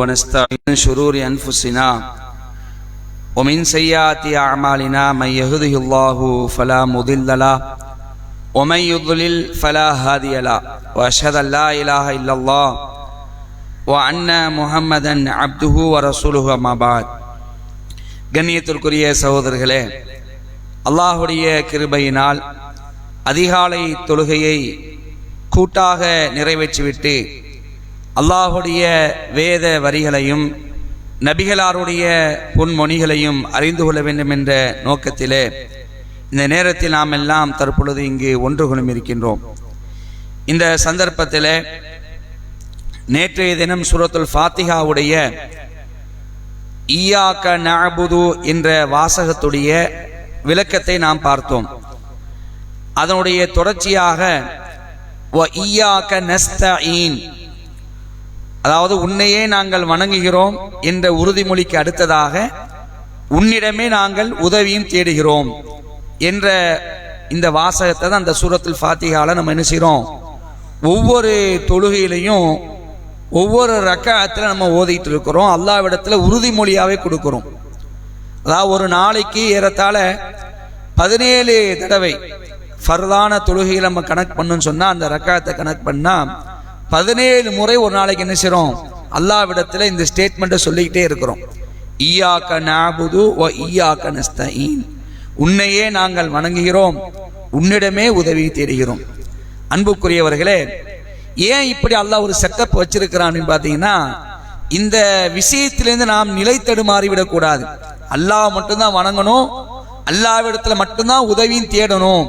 ونستعين من شرور أنفسنا ومن سيئات أعمالنا من يهده الله فلا مضل له ومن يضلل فلا هادي له وأشهد أن لا إله إلا الله وأن محمدا عبده ورسوله أما بعد கண்ணியத்திற்குரிய சகோதரர்களே அல்லாஹுடைய கிருபையினால் அதிகாலை தொழுகையை கூட்டாக நிறைவேற்றிவிட்டு அல்லாஹுடைய வேத வரிகளையும் நபிகளாருடைய பொன்மொழிகளையும் அறிந்து கொள்ள வேண்டும் என்ற நோக்கத்திலே இந்த நேரத்தில் நாம் எல்லாம் தற்பொழுது இங்கு ஒன்று குழும் இருக்கின்றோம். இந்த சந்தர்ப்பத்தில் நேற்றைய தினம் சுரத்துல் ஃபாத்திகாவுடைய ஈயாக்க நபுது என்ற வாசகத்துடைய விளக்கத்தை நாம் பார்த்தோம். அதனுடைய தொடர்ச்சியாக வ ஈயாக்க நஸ்தீன் அதாவது உன்னையே நாங்கள் வணங்குகிறோம் என்ற உறுதிமொழிக்கு அடுத்ததாக உன்னிடமே நாங்கள் உதவியும் தேடுகிறோம் என்ற இந்த வாசகத்தை தான் அந்த சூரத்தில் ஃபாத்திகால நம்ம என்ன செய்கிறோம் ஒவ்வொரு தொழுகையிலையும் ஒவ்வொரு ரக்காயத்தில் நம்ம ஓதிட்டு இருக்கிறோம். அல்லாவிடத்தில் உறுதிமொழியாகவே கொடுக்குறோம். அதாவது ஒரு நாளைக்கு ஏறத்தாழ பதினேழு தடவை ஃபர்தான தொழுகையில் நம்ம கணக்கு பண்ணுன்னு சொன்னால் அந்த ரக்காயத்தை கணக்கு பண்ணால் பதினேழு முறை ஒரு நாளைக்கு என்ன செய்கிறோம் அல்லாவிடத்தில் இந்த ஸ்டேட்மெண்ட்டை சொல்லிக்கிட்டே இருக்கிறோம். ஈயாக்க நாபுது ஓ ஈயாக்க நஸ்தீன் உன்னையே நாங்கள் வணங்குகிறோம். உன்னிடமே உதவி தேடுகிறோம். அன்புக்குரியவர்களே ஏன் இப்படி அல்லாஹ் ஒரு செட்டப் வச்சிருக்கிறான்னு பார்த்தீங்கன்னா இந்த விஷயத்திலேருந்து நாம் நிலை தடுமாறிவிடக்கூடாது அல்லாஹ் மட்டும்தான் வணங்கணும். அல்லாவிடத்துல மட்டும்தான் உதவியும் தேடணும்.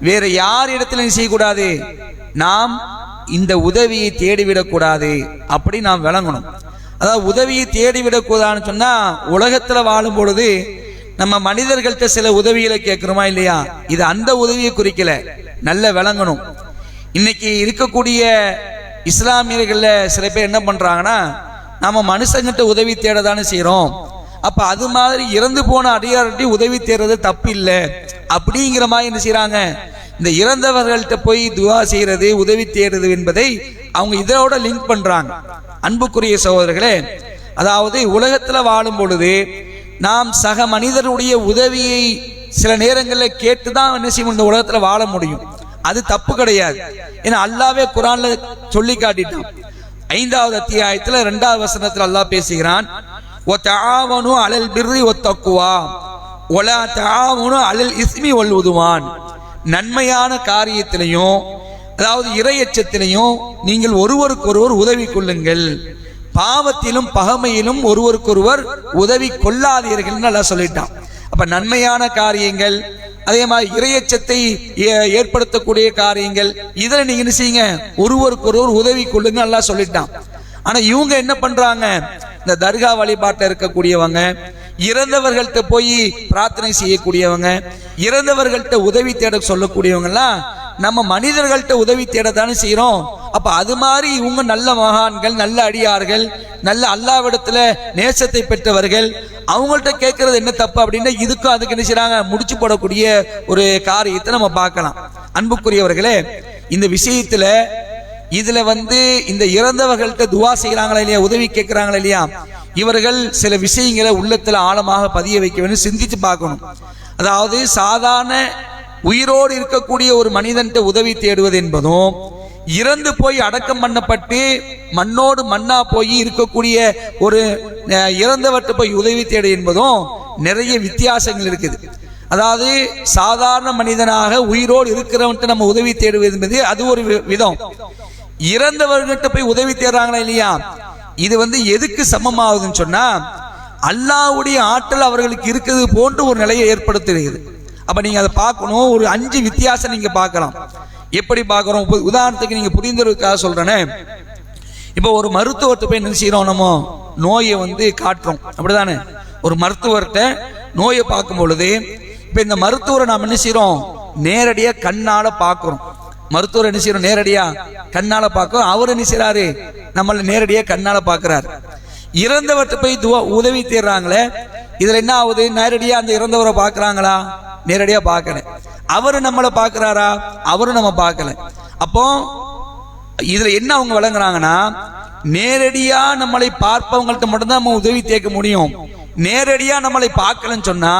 வேற யார் இடத்துல செய்யக்கூடாது? நாம் இந்த உதவியை தேடிவிடக்கூடாது. அப்படி நாம் விளங்கணும். அதாவது உதவியை தேடிவிடக்கூடாதுன்னு சொன்னால் உலகத்தில் வாழும் பொழுது நம்ம மனிதர்கள்ட்ட சில உதவிகளை கேட்குறோமா இல்லையா? இது அந்த உதவியை குறிக்கல. நல்ல விளங்கணும். இன்னைக்கு இருக்கக்கூடிய இஸ்லாமியர்களில் சில பேர் என்ன பண்ணுறாங்கன்னா நம்ம மனுஷங்கிட்ட உதவி தேட தானே செய்கிறோம் அப்போ அது மாதிரி இறந்து போன அடியார்ட்டி உதவி தேடுறது தப்பு இல்லை. அப்படிங்கிற மாதிரி என்ன செய்கிறாங்க இந்த இறந்தவர்கள்ட்ட போய் துவா செய்யறது உதவி தேடுறது என்பதை அவங்க இதோட லிங்க் பண்றாங்க. அன்புக்குரிய சகோதரர்களே அதாவது உலகத்துல வாழும் பொழுது நாம் சக மனிதருடைய உதவியை சில நேரங்களில் கேட்டு தான் என்ன செய்யும் இந்த உலகத்துல வாழ முடியும். அது தப்பு கிடையாது. ஏன்னா அல்லாவே குரான்ல சொல்லி காட்டிட்டான். ஐந்தாவது அத்தியாயத்துல ரெண்டாவது வசனத்துல அல்லாஹ் பேசுகிறான் ஒ தாவனு அலல் பிர்ரி ஒ தக்குவா ஒலா தாவனும் அலல் இஸ்மி ஒல்லுதுவான் நன்மையான காரியத்திலையும் அதாவது இறையச்சத்திலையும் நீங்கள் ஒருவருக்கொருவர் உதவி கொள்ளுங்கள் பாவத்திலும் பகமையிலும் ஒருவருக்கொருவர் உதவி கொள்ளாதீர்கள் நல்லா சொல்லிட்டான். அப்ப நன்மையான காரியங்கள் அதே மாதிரி இறையச்சத்தை ஏ- ஏற்படுத்தக்கூடிய காரியங்கள் இதில் நீங்க என்ன செய்யுங்க? ஒருவருக்கொருவர் உதவி கொள்ளுங்க நல்லா சொல்லிட்டான். ஆனா இவங்க என்ன பண்றாங்க? இந்த தர்கா வழிபாட்டில் இருக்கக்கூடியவங்க இறந்தவர்கள்ட்ட போய் பிரார்த்தனை செய்யக்கூடியவங்க இறந்தவர்கள்ட்ட உதவி தேட சொல்லக்கூடியவங்கலாம் நம்ம மனிதர்கள்ட்ட உதவி தேட தானே செய்கிறோம் அப்போ அது மாதிரி இவங்க நல்ல மகான்கள் நல்ல அடியார்கள் நல்ல அல்லாவிடத்தில் நேசத்தை பெற்றவர்கள் அவங்கள்ட்ட கேட்கறது என்ன தப்பு அப்படின்னா இதுக்கும் அதுக்கு என்ன செய்கிறாங்க முடிச்சு போடக்கூடிய ஒரு காரியத்தை நம்ம பார்க்கலாம். அன்புக்குரியவர்களே இந்த விஷயத்தில் இதில் வந்து இந்த இறந்தவர்கள்ட்ட துவா செய்கிறாங்களா இல்லையா உதவி கேட்குறாங்களா இல்லையா? இவர்கள் சில விஷயங்களை உள்ளத்தில் ஆழமாக பதிய வைக்க வேண்டும் சிந்திச்சு பார்க்கணும். அதாவது சாதாரண உயிரோடு இருக்கக்கூடிய ஒரு மனிதன்ட்ட உதவி தேடுவது என்பதும் இறந்து போய் அடக்கம் பண்ணப்பட்டு மண்ணோடு மண்ணா போய் இருக்கக்கூடிய ஒரு இறந்தவர்கிட்ட போய் உதவி தேடு என்பதும் நிறைய வித்தியாசங்கள் இருக்குது. அதாவது சாதாரண மனிதனாக உயிரோடு இருக்கிறவன்ட்டு நம்ம உதவி தேடுவது என்பது அது ஒரு வி- விதம். இறந்தவர்கிட்ட போய் உதவி தேடுறாங்களா இல்லையா? இது வந்து எதுக்கு சமமாகுதுன்னு சொன்னால் அல்லாவுடைய ஆற்றல் அவர்களுக்கு இருக்குது போன்று ஒரு நிலையை ஏற்படுத்துகிறது. அப்போ நீங்கள் அதை பார்க்கணும் ஒரு அஞ்சு வித்தியாசம் நீங்கள் பார்க்கலாம். எப்படி பார்க்குறோம்? உதாரணத்துக்கு நீங்கள் புரிந்ததற்காக சொல்கிறேனே இப்போ ஒரு மருத்துவர்கிட்ட போய் என்ன செய்கிறோம் நம்ம? நோயை வந்து காட்டுறோம். அப்படிதானே? ஒரு மருத்துவர்கிட்ட நோயை பார்க்கும் பொழுது இப்போ இந்த மருத்துவரை நாம் என்ன செய்கிறோம் நேரடியாக கண்ணால் பார்க்குறோம். மருத்துவர் என்ன செய்யறோம் நேரடியா கண்ணால பார்க்கிறோம் அவர் என்ன செய்யறாரு? நம்மள நேரடியா கண்ணால பாக்குறாரு இறந்தவர்கிட்ட போய் துவா உதவி தேடுறாங்களே இதுல என்ன ஆகுது? நேரடியா அந்த இறந்தவரை பாக்குறாங்களா நேரடியா பார்க்கல. அவரு நம்மளை பாக்குறாரா அவரும் நம்ம பார்க்கல. அப்போ இதுல என்ன அவங்க வழங்குறாங்கன்னா நேரடியா நம்மளை பார்ப்பவங்கள்ட்ட மட்டும்தான் நம்ம உதவி தேக்க முடியும். நேரடியா நம்மளை பார்க்கலன்னு சொன்னா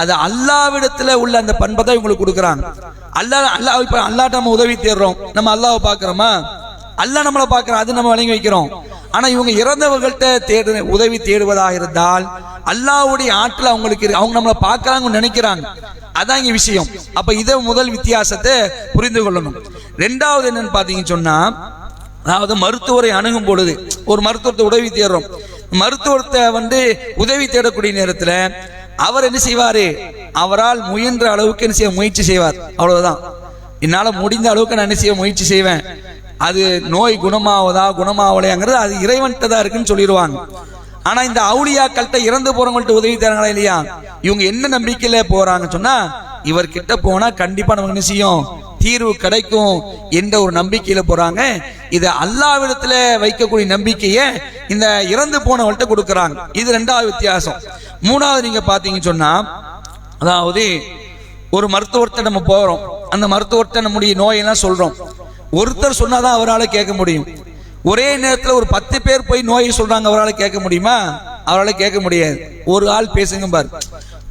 அது அல்லாவிடத்துல உள்ள அந்த பண்பை தான் இவங்களுக்கு கொடுக்குறாங்க. அல்லாஹ் அல்லாஹ் இப்ப அல்லாட்ட நம்ம உதவி தேடுறோம். நம்ம அல்லாவை பார்க்குறோமா? அல்லாஹ் நம்மளை பார்க்குறோம் அது நம்ம வழங்கி வைக்கிறோம். ஆனா இவங்க இறந்தவர்கள்ட்ட தேடு உதவி தேடுவதாக இருந்தால் அல்லாஹ்வுடைய ஆற்றல் அவங்களுக்கு அவங்க நம்மளை பார்க்கறாங்க நினைக்கிறாங்க. அதான் இங்க விஷயம். அப்ப இதை முதல் வித்தியாசத்தை புரிந்து கொள்ளணும். ரெண்டாவது என்னன்னு பாத்தீங்கன்னு சொன்னால் அதாவது மருத்துவரை அணுகும் பொழுது ஒரு மருத்துவத்தை உதவி தேடுறோம். மருத்துவத்தை வந்து உதவி தேடக்கூடிய நேரத்துல அவர் என்ன செய்வாரு? அவரால் முயன்ற அளவுக்கு என்ன செய்ய முயற்சி செய்வார். அவ்வளவுதான். என்னால முடிந்த அளவுக்கு நான் என்ன செய்ய முயற்சி செய்வேன்? அது நோய் குணமாவதா குணமாவலையாங்கிறது அது இறைவன்கிட்ட தான் இருக்குன்னு சொல்லிடுவாங்க. ஆனா இந்த அவுளியாக்கள்கிட்ட இறந்து போறவங்கள்ட்ட உதவி தராங்களா இல்லையா? இவங்க என்ன நம்பிக்கையில போறாங்கன்னு சொன்னா இவர்கிட்ட போனா கண்டிப்பா நமக்கு என்ன செய்யும்? தீர்வு கிடைக்கும் என்ற ஒரு நம்பிக்கையில போறாங்க. இது அல்லாவிடத்துல வைக்கக்கூடிய நம்பிக்கையை இந்த இறந்து போனவள்கிட்ட கொடுக்கறாங்க. இது ரெண்டாவது வித்தியாசம். மூணாவது நீங்க பாத்தீங்கன்னு சொன்னா அதாவது ஒரு மருத்துவர்கிட்ட நம்ம போறோம். அந்த மருத்துவர்கிட்ட நம்முடைய நோயெல்லாம் சொல்றோம். ஒருத்தர் சொன்னாதான் அவரால் கேட்க முடியும். ஒரே நேரத்தில் ஒரு பத்து பேர் போய் நோயை சொல்றாங்க அவரால் கேட்க முடியுமா? அவரால் கேட்க முடியாது. ஒரு ஆள் பேசுங்க பாரு.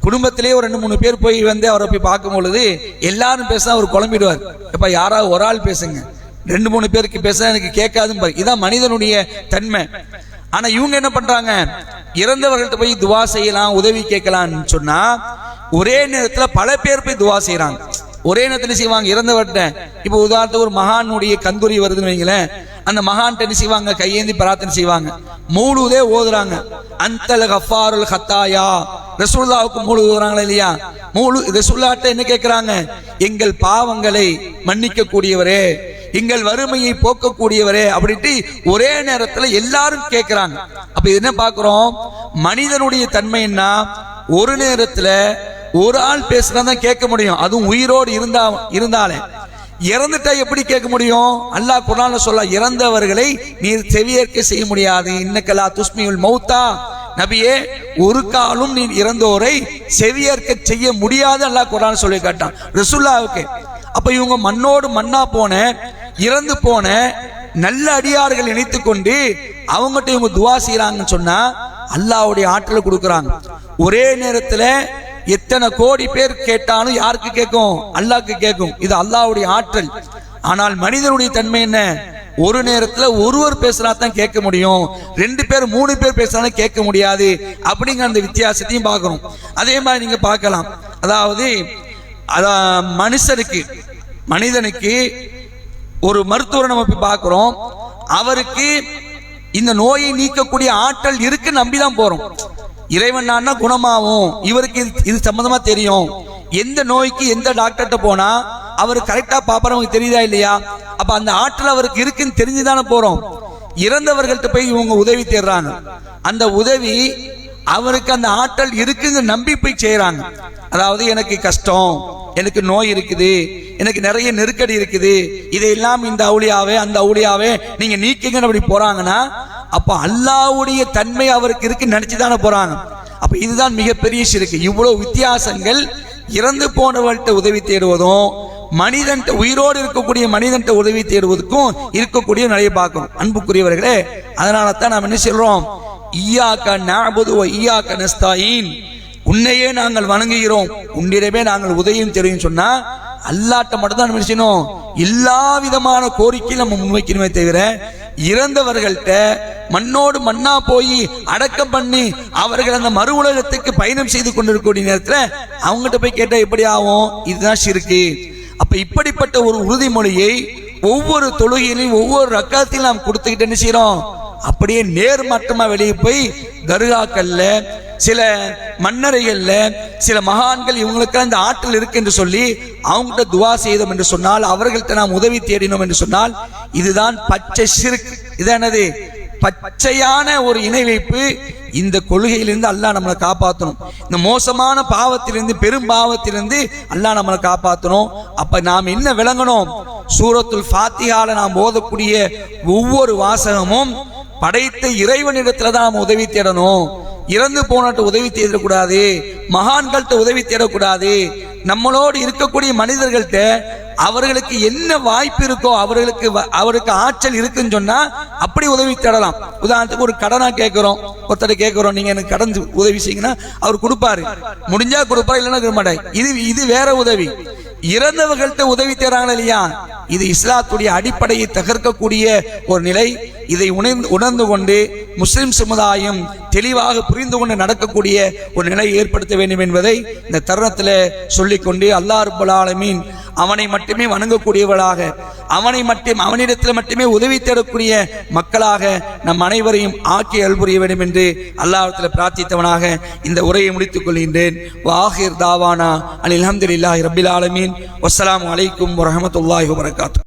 குடும்பத்திலேயே ஒரு ரெண்டு மூணு பேர் போய் வந்து அவரை போய் பார்க்கும் பொழுது எல்லாரும் பேச அவர் குழம்பிடுவார். இப்போ யாராவது ஒரு ஆள் பேசுங்க. ரெண்டு மூணு பேருக்கு பேச எனக்கு கேட்காதுன்னு இதான் மனிதனுடைய தன்மை. ஆனா இவங்க என்ன பண்றாங்க? இறந்தவர்கள்ட்ட போய் துவா செய்யலாம் உதவி கேட்கலாம்னு சொன்னா ஒரே நேரத்தில் பல பேர் போய் துவா செய்யறாங்க ஒரே நேரத்தில் செய்வாங்க? இறந்தவர்கிட்ட. இப்போ உதாரணத்துக்கு ஒரு மகானுடைய கந்துரி வருதுன்னு வைங்களேன். அந்த மகான் என்ன செய்வாங்க? கையேந்தி பிரார்த்தனை செய்வாங்க. மூழுதே ஓதுறாங்க. அந்தல் கஃபாருல் ஹத்தாயா ரசூல்லாவுக்கு மூழு ஓதுறாங்களா இல்லையா? மூழு ரசூல்லாட்ட என்ன கேட்கிறாங்க எங்கள் பாவங்களை மன்னிக்க கூடியவரே எங்கள் வறுமையை போக்கக்கூடியவரே அப்படின்ட்டு ஒரே நேரத்தில் எல்லாரும் கேட்கிறாங்க அப்ப என்ன பார்க்குறோம் மனிதனுடைய தன்மைன்னா ஒரு நேரத்தில் ஒரு ஆள் பேசினா தான் கேட்க முடியும். அதுவும் உயிரோடு இருந்தா இருந்தாலே. இறந்துட்டா எப்படி கேட்க முடியும்? அல்லாஹ் குர்ஆன்ல சொல்ல இறந்தவர்களை நீர் செவியேற்க செய்ய முடியாது. இன்னக்கலா துஸ்மியுல் மௌத்தா. நபியே ஒரு காலும் நீ இறந்தோரை செவியேற்க செய்ய முடியாது அல்லாஹ் குரான் சொல்லி கேட்டான். ரசுல்லாவுக்கு அப்ப இவங்க மண்ணோடு மண்ணா போன இறந்து போன நல்ல அடியார்கள் இணைத்து கொண்டு அவங்ககிட்ட இவங்க துவா செய்யறாங்கன்னு சொன்னா அல்லாஹ்வுடைய ஆற்றலை கொடுக்குறாங்க. ஒரே நேரத்துல எத்தனை கோடி பேர் கேட்டாலும் யாருக்கு கேட்கும்? அல்லாக்கு கேட்கும். இது அல்லாஹ்வுடைய ஆற்றல். ஆனால் மனிதனுடைய தன்மை என்ன? ஒரு நேரத்துல ஒருவர் பேசினா தான் கேட்க முடியும். ரெண்டு பேர் மூணு பேர் பேசினாலும் கேட்க முடியாது. அப்படிங்கிற அந்த வித்தியாசத்தையும் பார்க்கணும். அதே மாதிரி நீங்க பார்க்கலாம். அதாவது அதான் மனுஷனுக்கு மனிதனுக்கு ஒரு மருத்துவரை நம்ம போய் பார்க்கிறோம். அவருக்கு இந்த நோயை நீக்கக்கூடிய ஆற்றல் இருக்கு நம்பி தான் போறோம். இறைவன் நான்னா குணமாகும் இவருக்கு இது இது சம்மந்தமாக தெரியும். எந்த நோய்க்கு எந்த டாக்டர்கிட்ட போனால் அவர் கரெக்டா பாப்பறவங்க தெரியுதா இல்லையா? அப்ப அந்த ஆற்றல் அவருக்கு இருக்குன்னு தெரிஞ்சுதானே போறோம். இறந்தவர்கள்ட்ட போய் இவங்க உதவி தேடுறாங்க. அந்த உதவி அவருக்கு அந்த ஆற்றல் இருக்குன்னு நம்பி போய் செய்யறாங்க அதாவது எனக்கு கஷ்டம் எனக்கு நோய் இருக்குது எனக்கு நிறைய நெருக்கடி இருக்குது இதையெல்லாம் இந்த அவுளியாவே அந்த அவுளியாவே நீங்க நீக்கிங்கன்னு அப்படி போறாங்கன்னா அப்ப அல்லாவுடைய தன்மை அவருக்கு இருக்கு நினைச்சு தானே போறாங்க. அப்ப இதுதான் மிகப்பெரிய சிறுக்கு இவ்வளவு வித்தியாசங்கள் இறந்து போனவர்கள்ட்ட உதவி தேடுவதும் மனிதன் உயிரோடு இருக்கக்கூடிய மனிதன் உதவி தேடுவதற்கும் இருக்கக்கூடிய நிறைய பார்க்கணும். அன்புக்குரியவர்களே அதனால தான் நாம் என்ன சொல்றோம் ஈயாக்க நாபுது ஈயாக்க நஸ்தாயின். உன்னையே நாங்கள் வணங்குகிறோம். உன்னிடமே நாங்கள் உதவியும் தெரியும் சொன்னா அல்லாட்ட மட்டும் தான் நம்ம செய்யணும்? எல்லா விதமான கோரிக்கையும் நம்ம முன்வைக்கணுமே தவிர இறந்தவர்கள்ட்ட மண்ணோடு மண்ணா போய் அடக்கம் பண்ணி அவர்கள் அந்த மறு உலகத்துக்கு பயணம் செய்து கொண்டிருக்கக்கூடிய நேரத்துல அவங்ககிட்ட போய் கேட்டா எப்படி ஆகும்? இதுதான் சிறுக்கு அப்ப இப்படிப்பட்ட ஒரு உறுதிமொழியை ஒவ்வொரு தொழுகையிலும் ஒவ்வொரு ரக்காத்தையும் நாம் கொடுத்துக்கிட்டு என்ன செய்யறோம் அப்படியே நேர்மட்டமா வெளியே போய் தர்காக்கள்ல சில மன்னரைகள்ல சில மகான்கள் இவங்களுக்கு இந்த ஆற்றல் இருக்கு என்று சொல்லி அவங்ககிட்ட துவா செய்தோம் என்று சொன்னால் அவர்கள்ட்ட நாம் உதவி தேடினோம் என்று சொன்னால் இதுதான் பச்சை சிறுக்கு இது என்னது பச்சையான ஒரு இணை வைப்பு இந்த கொள்கையிலிருந்து அல்லாஹ் நம்மளை காப்பாற்றணும் இந்த மோசமான பாவத்திலிருந்து பெரும் பாவத்திலிருந்து அல்லாஹ் நம்மளை காப்பாற்றணும் அப்ப நாம் என்ன விளங்கணும்? சூரத்துல் ஃபாத்திகால நாம் ஓதக்கூடிய ஒவ்வொரு வாசகமும் படைத்த இறைவனிடத்துல தான் நாம் உதவி தேடணும். இறந்து போனட்டு உதவி தேடக்கூடாது. மகான்கள்ட்ட உதவி தேடக்கூடாது. நம்மளோடு இருக்கக்கூடிய மனிதர்கள்ட்ட அவர்களுக்கு என்ன வாய்ப்பு இருக்கோ அவர்களுக்கு வ- அவருக்கு ஆற்றல் இருக்குன்னு சொன்னா அப்படி உதவி தேடலாம். உதாரணத்துக்கு ஒரு கடனா கேட்கிறோம் ஒருத்தர் கேட்கிறோம் நீங்க எனக்கு கடன் உதவி செய்யுங்கன்னா அவர் கொடுப்பாரு. முடிஞ்சா கொடுப்பாரு இல்லைன்னா மாட்டாரு. இது இது வேற உதவி. இறந்தவர்கள்ட்ட உதவி தேறாங்களா இல்லையா? இது இஸ்லாத்துடைய அடிப்படையை தகர்க்கக்கூடிய ஒரு நிலை. இதை உணர்ந்து உணர்ந்து கொண்டு முஸ்லிம் சமுதாயம் தெளிவாக புரிந்து கொண்டு நடக்கக்கூடிய ஒரு நிலையை ஏற்படுத்த வேண்டும் என்பதை இந்த தருணத்தில் சொல்லிக்கொண்டு அல்லாஹ் ரப்பல் அவனை மட்டுமே வணங்கக்கூடியவர்களாக அவனை மட்டும் அவனிடத்தில் மட்டுமே உதவி தேடக்கூடிய மக்களாக நம் அனைவரையும் ஆக்கி அல்புரிய வேண்டும் என்று அல்லாஹத்தில் பிரார்த்தித்தவனாக இந்த உரையை முடித்துக் கொள்கின்றேன். வாஹிர் தாவானா அலி அலமதுல்லாஹி ரபில் ஆலமீன். வசலாம் அலைக்கும் வரமத்துல்லாஹி வரகாத்து